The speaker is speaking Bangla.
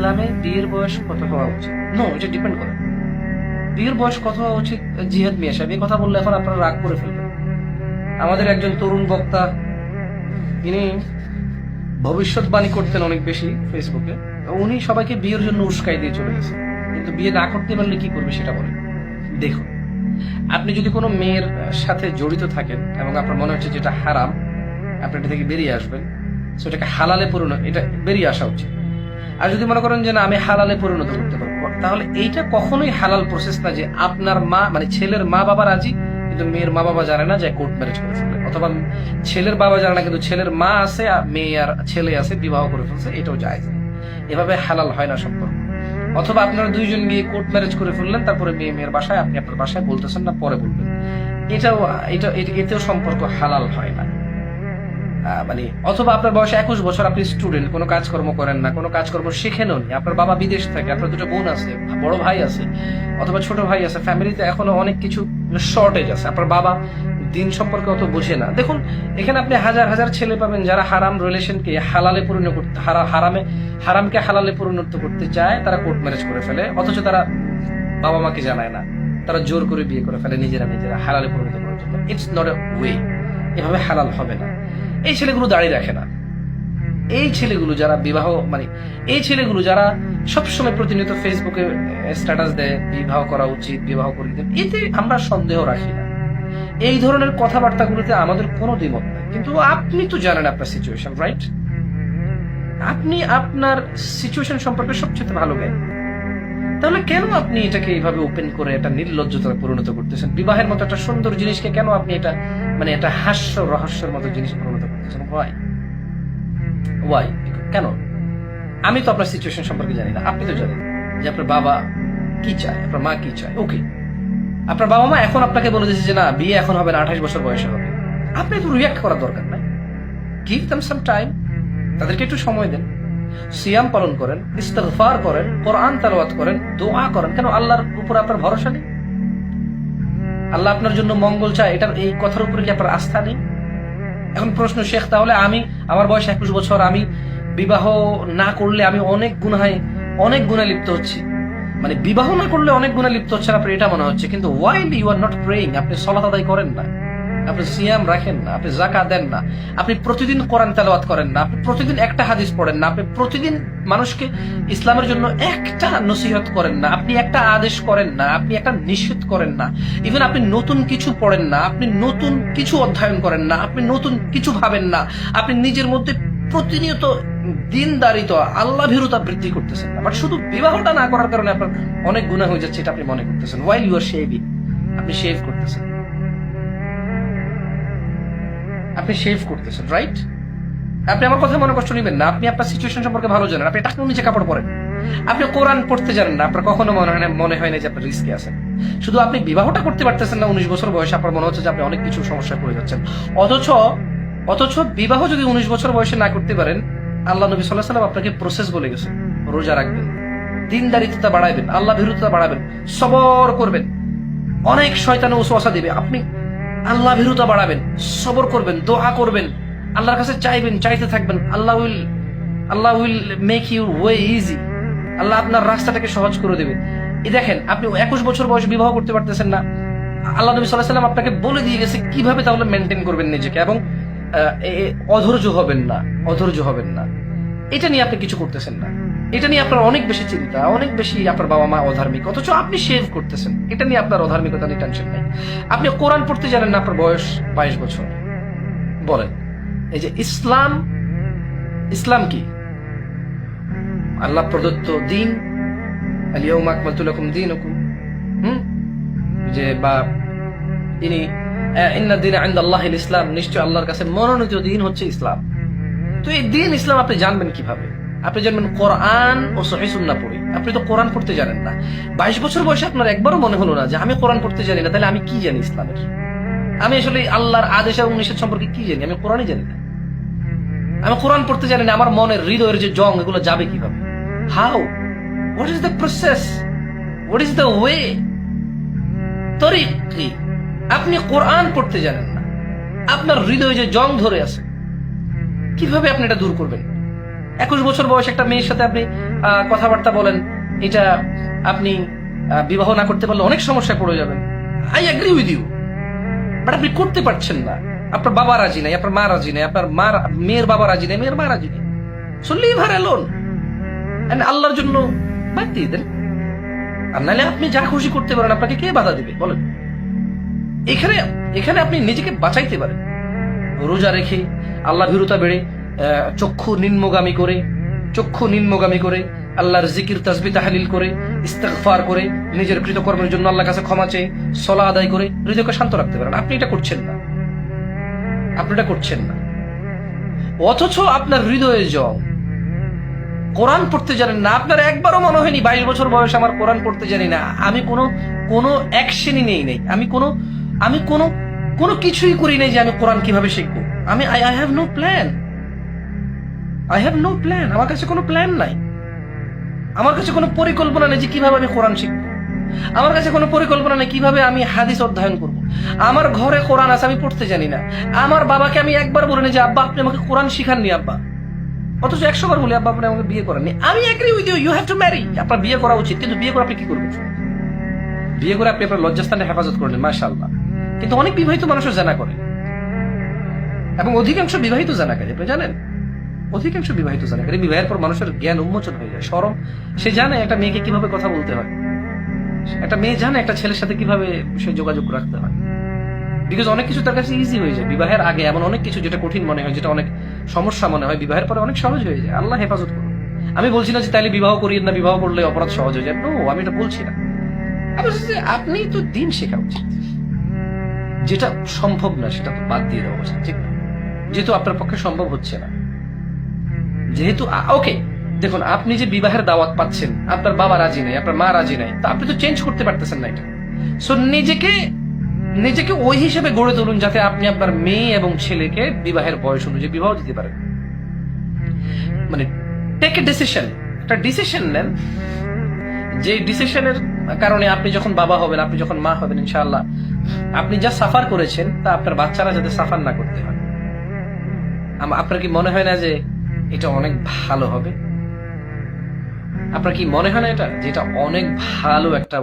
ইসলামে বিয়ের বয়স কত হওয়া উচিত? নো এটা ডিপেন্ড করে। বিয়ের বয়স কত হওয়া উচিত? জিহাদ মিয়া সাহেব, এই কথা বললে এখন আপনারা রাগ করে ফেলবেন। আমাদের একজন তরুণ বক্তা তিনি ভবিষ্যৎবাণী করতেন অনেক বেশি ফেসবুকে। উনি সবাইকে বিয়ের জন্য উস্কাই দিয়ে চলে গেছে। কিন্তু বিয়ে না করতে পারলে কি করবে সেটা বলেন। দেখুন, আপনি যদি কোনো মেয়ের সাথে জড়িত থাকেন এবং আপনার মনে হচ্ছে যেটা হারাম, আপনি এটা থেকে বেরিয়ে আসবেন সো এটাকে হালালে পরিণত এটা বেরিয়ে আসা উচিত। আর যদি মনে করেন যে না, আমি হালালে পরিণত করতে পারব, তাহলে এইটা কখনোই হালাল প্রসেস না যে আপনার মা মানে ছেলের মা বাবা রাজি, কিন্তু মেয়ের মা বাবা জানে না যে কোর্ট ম্যারেজ করে ফেলবে অথবা ছেলের বাবা জানে না, কিন্তু ছেলের মা আছে, আর মেয়ে আর ছেলে আছে, বিবাহ করে ফেলছে, এটাও যায় এভাবে হালাল হয় না সম্পর্ক। অথবা আপনারা দুইজন গিয়ে কোর্ট ম্যারেজ করে ফেললেন, তারপরে মেয়ে, মেয়ের বাসায়, আপনি আপনার বাসায় বলতেছেন না, পরে বলবেন। এটাও এটা, এতেও সম্পর্ক হালাল হয় না। মানে অথবা আপনার বয়স একুশ বছর, আপনি স্টুডেন্ট কোনো কাজকর্ম করেন না, কোনো কাজকর্ম শিখেনও নি আপনার বাবা বিদেশ থাকে, আপনার দুটো বোন আছে, বড় ভাই আছে, অথবা ছোট ভাই আছে ফ্যামিলিতে এখনও অনেক কিছু শর্টেজ আছে। আপনার বাবা দিন সম্পর্কে অত বোঝে না। দেখুন, এখানে আপনি হাজার হাজার ছেলে পাবেন যারা হারাম রিলেশনকে হালালে পরিণত করতে, হারা- হারামে হারামকে হালালে পরিণত করতে চায়, তারা কোর্ট ম্যারেজ করে ফেলে, অথচ তারা বাবা মাকে জানায় না। তারা জোর করে বিয়ে করে ফেলে নিজেরা নিজেরা, হালালে পরিণত করার জন্য। ইটস নট এ ওয়ে এভাবে হালাল হবে না। এই ছেলেগুলো দাঁড়িয়ে রাখে না। এই ছেলেগুলো যারা বিবাহ মানে এই ছেলেগুলো যারা সবসময় প্রতিনিয়ত ফেসবুকে স্ট্যাটাস দেয়, বিবাহ করা উচিত, বিবাহ করে এতে আমরা সন্দেহ রাখি না। এই ধরনের কথাবার্তাগুলোতে আমাদের কোনো দ্বিমত নাই। কিন্তু আপনি তো জানেন আপনার সিচুয়েশন রাইট আপনি আপনার সিচুয়েশন সম্পর্কে সবচেয়ে ভালো জ্ঞান। তাহলে কেন আপনি এটাকে এইভাবে ওপেন করে এটা নির্লজ্জতা পরিণত করতেছেন? বিবাহের মতো একটা সুন্দর জিনিসকে কেন আপনি এটা মানে এটা হাস্য রহস্যের মতো জিনিস পরিণত করতেছেন ওয়াই ওয়াই কেন? আমি তো আপনার সিচুয়েশন সম্পর্কে জানি না। আপনি তো জানেন যে আপনার বাবা কি চায়? আপনার মা কি চায়? ওকে আপনার বাবা মা এখন আপনাকে বলে দিয়েছে যে না বিয়ে এখন হবে না আঠাশ বছর বয়সে হবে। আপনি তো রিয়াক্ট করার দরকার নাই। গিভ দেম সাম টাইম তাদেরকে একটু সময় দেন। সিয়াম পালন করেন ইস্তেগফার করেন কোরআন তালাওয়াত করেন দোয়া করেন। কেন? আল্লাহর উপর আপনার ভরসা নেই? আল্লাহ আপনার জন্য মঙ্গল চায়, এটার এই কথার উপরে কি আপনার আস্থা নেই? এখন প্রশ্ন, শেখ, তাহলে আমি, আমার বয়স একুশ বছর, আমি বিবাহ না করলে আমি অনেক গুনায় অনেক গুণা লিপ্ত হচ্ছি। মানে বিবাহ না করলে অনেক গুণা লিপ্ত হচ্ছে আপনার এটা মনে হচ্ছে। কিন্তু while you are not praying আপনি সলাত আদায় করেন না। আপনি সিয়াম রাখেন না, আপনি জাকা দেন না, আপনি প্রতিদিন কোরআন তেলাওয়াত করেন না, আপনি প্রতিদিন একটা হাদিস পড়েন না, আপনি প্রতিদিন মানুষকে ইসলামের জন্য একটা নসিহত করেন না, আপনি একটা আদেশ করেন না, আপনি একটা নিষেধ করেন না। ইভেন আপনি নতুন কিছু পড়েন না, আপনি নতুন কিছু অধ্যয়ন করেন না, আপনি নতুন কিছু ভাবেন না, আপনি নিজের মধ্যে প্রতিনিয়ত দিনদারিত আল্লাহ ভীরুতা বৃদ্ধি করতেছেন না। বাট শুধু বিবাহটা না করার কারণে আপনার অনেক গুণা হয়ে যাচ্ছে, এটা আপনি মনে করতেছেন। ওয়াইল ইউ আর শেভিং আপনি শেভ করতেছেন। আপনি শেভ করতেছেন রাইট আপনি আমার কথা মনে কষ্ট নেবেন না। আপনি আপনার সিচুয়েশন সম্পর্কে ভালো জানেন। আপনি টাকা নিচে কাপড় পরেন। আপনি কোরআন পড়তে জানেন না। আপনার কখনো মনে হয় মনে হয় না যে আপনার রিস্কে আছেন। শুধু আপনি বিবাহটা করতে পারতেছেন না উনিশ বছর বয়সে। আপনার মনে হচ্ছে যে আপনি অনেক কিছু সমস্যায় পড়ে যাচ্ছেন। অথচ অথচ বিবাহ যদি উনিশ বছর বয়সে না করতে পারেন, আল্লাহ নবী সাল্লাহ সাল্লাম আপনাকে প্রসেস বলে গেছে রোজা রাখবেন। দিনদারিত্বতা বাড়াবেন আল্লাহ বিরুদ্ধতা বাড়াবেন। সবর করবেন। অনেক শয়তানে ওসওয়াসা দিবে। আপনি আল্লাহ ভীরুতা বাড়াবেন, সবর করবেন, দোয়া করবেন, আল্লাহর কাছে চাইবেন, চাইতে থাকবেন। Allah will Allah will make you way easy. Allah আপনার রাস্তাটাকে সহজ করে দেবে। এই দেখেন, আপনি একুশ বছর বয়সে বিবাহ করতে পারতেছেন না। আল্লাহ নবী সাল্লাহ সাল্লাম আপনাকে বলে দিয়ে গেছে, কীভাবে তাহলে মেনটেন করবেন নিজেকে এবং অধৈর্য হবেন না, অধৈর্য হবেন না। এটা নিয়ে আপনি কিছু করতেছেন না। এটা নিয়ে আপনার অনেক বেশি চিন্তা, অনেক বেশি আপনার বাবা মা অধার্মিক, অথচ আপনি সেভ করতেছেন। এটা নিয়ে আপনার অধার্মিকতা নিয়ে টেনশন নেই। আপনি কোরআন পড়তে জানেন না, আপনার বয়স বাইশ বছর। বলেন, এই যে ইসলাম ইসলাম কি? আল্লাহ প্রদত্ত দিন আলিয়াউম আকমালতু লাকুম দীনাকুম। হুম? যে বা ইনি ইন্না দিন আল্লাহ ইসলাম নিশ্চয় আল্লাহর কাছে মনোনীত দিন হচ্ছে ইসলাম। তো এই দিন ইসলাম আপনি জানবেন কীভাবে? আপনি জানবেন, কোরআন ও সহি সুন্নাহ পড়ি। আপনি তো কোরআন পড়তে জানেন না। বাইশ বছর বয়সে আপনার একবারও মনে হলো না যে আমি কোরআন পড়তে জানি না, তাহলে আমি কি জানি ইসলামের? আমি আসলে আল্লাহর আদেশ এবং নিষেধ সম্পর্কে কি জানি? আমি কোরআনই জানি না। আমি কোরআন পড়তে জানি না, আমার মনের হৃদয়ের যে জং, এগুলো যাবে কীভাবে? How what is the process what is the way তরিক কি? আপনি কোরআন পড়তে জানেন না। আপনার হৃদয়ে যে জং ধরে আছে, কীভাবে আপনি এটা দূর করবেন? একুশ বছর বয়স একটা মেয়ের সাথে আপনি কথাবার্তা বলেন, এটা আপনি বিবাহ না করতে পারলে অনেক সমস্যায় পড়ে যাবেন। I agree with you but আপনি করতে পারছেন না। আপনার বাবা রাজি নাই, আপনার মা রাজি নাই, আপনার মা মেয়ের বাবা রাজি নাই, মেয়ের মা রাজি নাই। So leave her alone and আল্লাহর জন্য বাদ দিয়ে দেন। আর নাহলে আপনি যা খুশি করতে পারেন, আপনাকে কে বাধা দিবে? বলেন। এখানে এখানে আপনি নিজেকে বাঁচাইতে পারেন। রোজা রেখে আল্লাহ ভীরুতা বেড়ে চক্ষু নিম্নগামী করে, চক্ষু নিম্নগামী করে, আল্লাহর জিকির তাসবি তাহালিল করে, ইস্তেগফার করে, নিজের কৃতকর্মের জন্য আল্লাহর কাছে ক্ষমা চেয়ে সলা আদায় করে, হৃদয়কে শান্ত রাখতে পারেন। আপনি এটা করছেন না। আপনি এটা করছেন না। অথচ আপনার হৃদয়ে জং কোরআন পড়তে জানেন না। আপনার একবারও মনে হয়নি, বাইশ বছর বয়স আমার কোরআন পড়তে জানি না। আমি কোনো কোনো অ্যাকশনই নেই নেই। আমি কোনো আমি কোনো কোনো কিছুই করি নাই যে আমি কোরআন কীভাবে শিখব। আমি I I have no plan I have no plan আমার কাছে কোনো প্ল্যান নাই। আমার কাছে কোনো পরিকল্পনা নেই যে কীভাবে আমি কোরআন শিখব। আমার কাছে কোনো পরিকল্পনা নেই কীভাবে আমি হাদিস অধ্যয়ন করব। আমার ঘরে কোরআন আছে, আমি পড়তে জানি না। আমার বাবাকে আমি একবার বলিনি যে, আব্বা, আপনি আমাকে কোরআন শিখাননি, আব্বা। অথচ একশো বার বলি, আব্বা, আপনি আমাকে বিয়ে করেননি। আমি agree with you you have to marry আপনার বিয়ে করা উচিত, কিন্তু বিয়ে করে আপনি কি করবেন? বিয়ে করে আপনি আপনার লজ্জাস্থানে হেফাজত করলেন, মাশাআল্লাহ। কিন্তু অনেক বিবাহিত মানুষও জানা করে। এবং অধিকাংশ বিবাহিত জানাকারী আপনি জানেন? অধিকাংশ বিবাহিত জানাকারী বিবাহের পর মানুষের জ্ঞান উন্মোচন হয়ে যায় সরম সে জানে একটা মেয়েকে কীভাবে কথা বলতে হয়। একটা মেয়ে জানে একটা ছেলের সাথে কীভাবে সে যোগাযোগ রাখতে হয়। বিকজ অনেক কিছু তার কাছে ইজি হয়ে যায়। বিবাহের আগে এমন অনেক কিছু যেটা কঠিন মনে হয়, যেটা অনেক সমস্যা মনে হয়, বিবাহের পরে অনেক সহজ হয়ে যায়। আল্লাহ হেফাজত করুন। আমি বলছি না যে তাইলে বিবাহ করিয়ে না, বিবাহ করলে অপরাধ সহজ হয়ে যায়। নো আমি এটা বলছি না। আপনি তো দিন শেখা উচিত। যেটা সম্ভব না, সেটা তো বাদ দিয়ে দেওয়া উচিত, ঠিক? যেহেতু আপনার পক্ষে সম্ভব হচ্ছে না। যেহেতু ওকে দেখুন, আপনি যে বিবাহের দাওয়াত পাচ্ছেন, আপনার বাবা রাজি নাই, আপনার মা রাজি নাই, তো আপনি তো চেঞ্জ করতে পারতেছেন না এটা। সো নিজেকে নিজেকে ওই হিসেবে গড়ে তুলুন যাতে আপনি আপনার মেয়ে এবং ছেলেকে বিবাহের বয়স অনুযায়ী বিবাহ দিতে পারেন। মানে টেক এ ডিসিশন একটা ডিসিশন নেন। যে ডিসিশনের কারণে আপনি যখন বাবা হবেন, আপনি যখন মা হবেন, ইনশাআল্লাহ, আপনি যা সাফার করেছেন, তা আপনার বাচ্চারা যাতে সাফার না করতে হয়। আপনার কি মনে হয় না যে এটা অনেক ভালো হবে। আপনার কি মনে হয় না এটা? যেটা অনেক ভালো একটা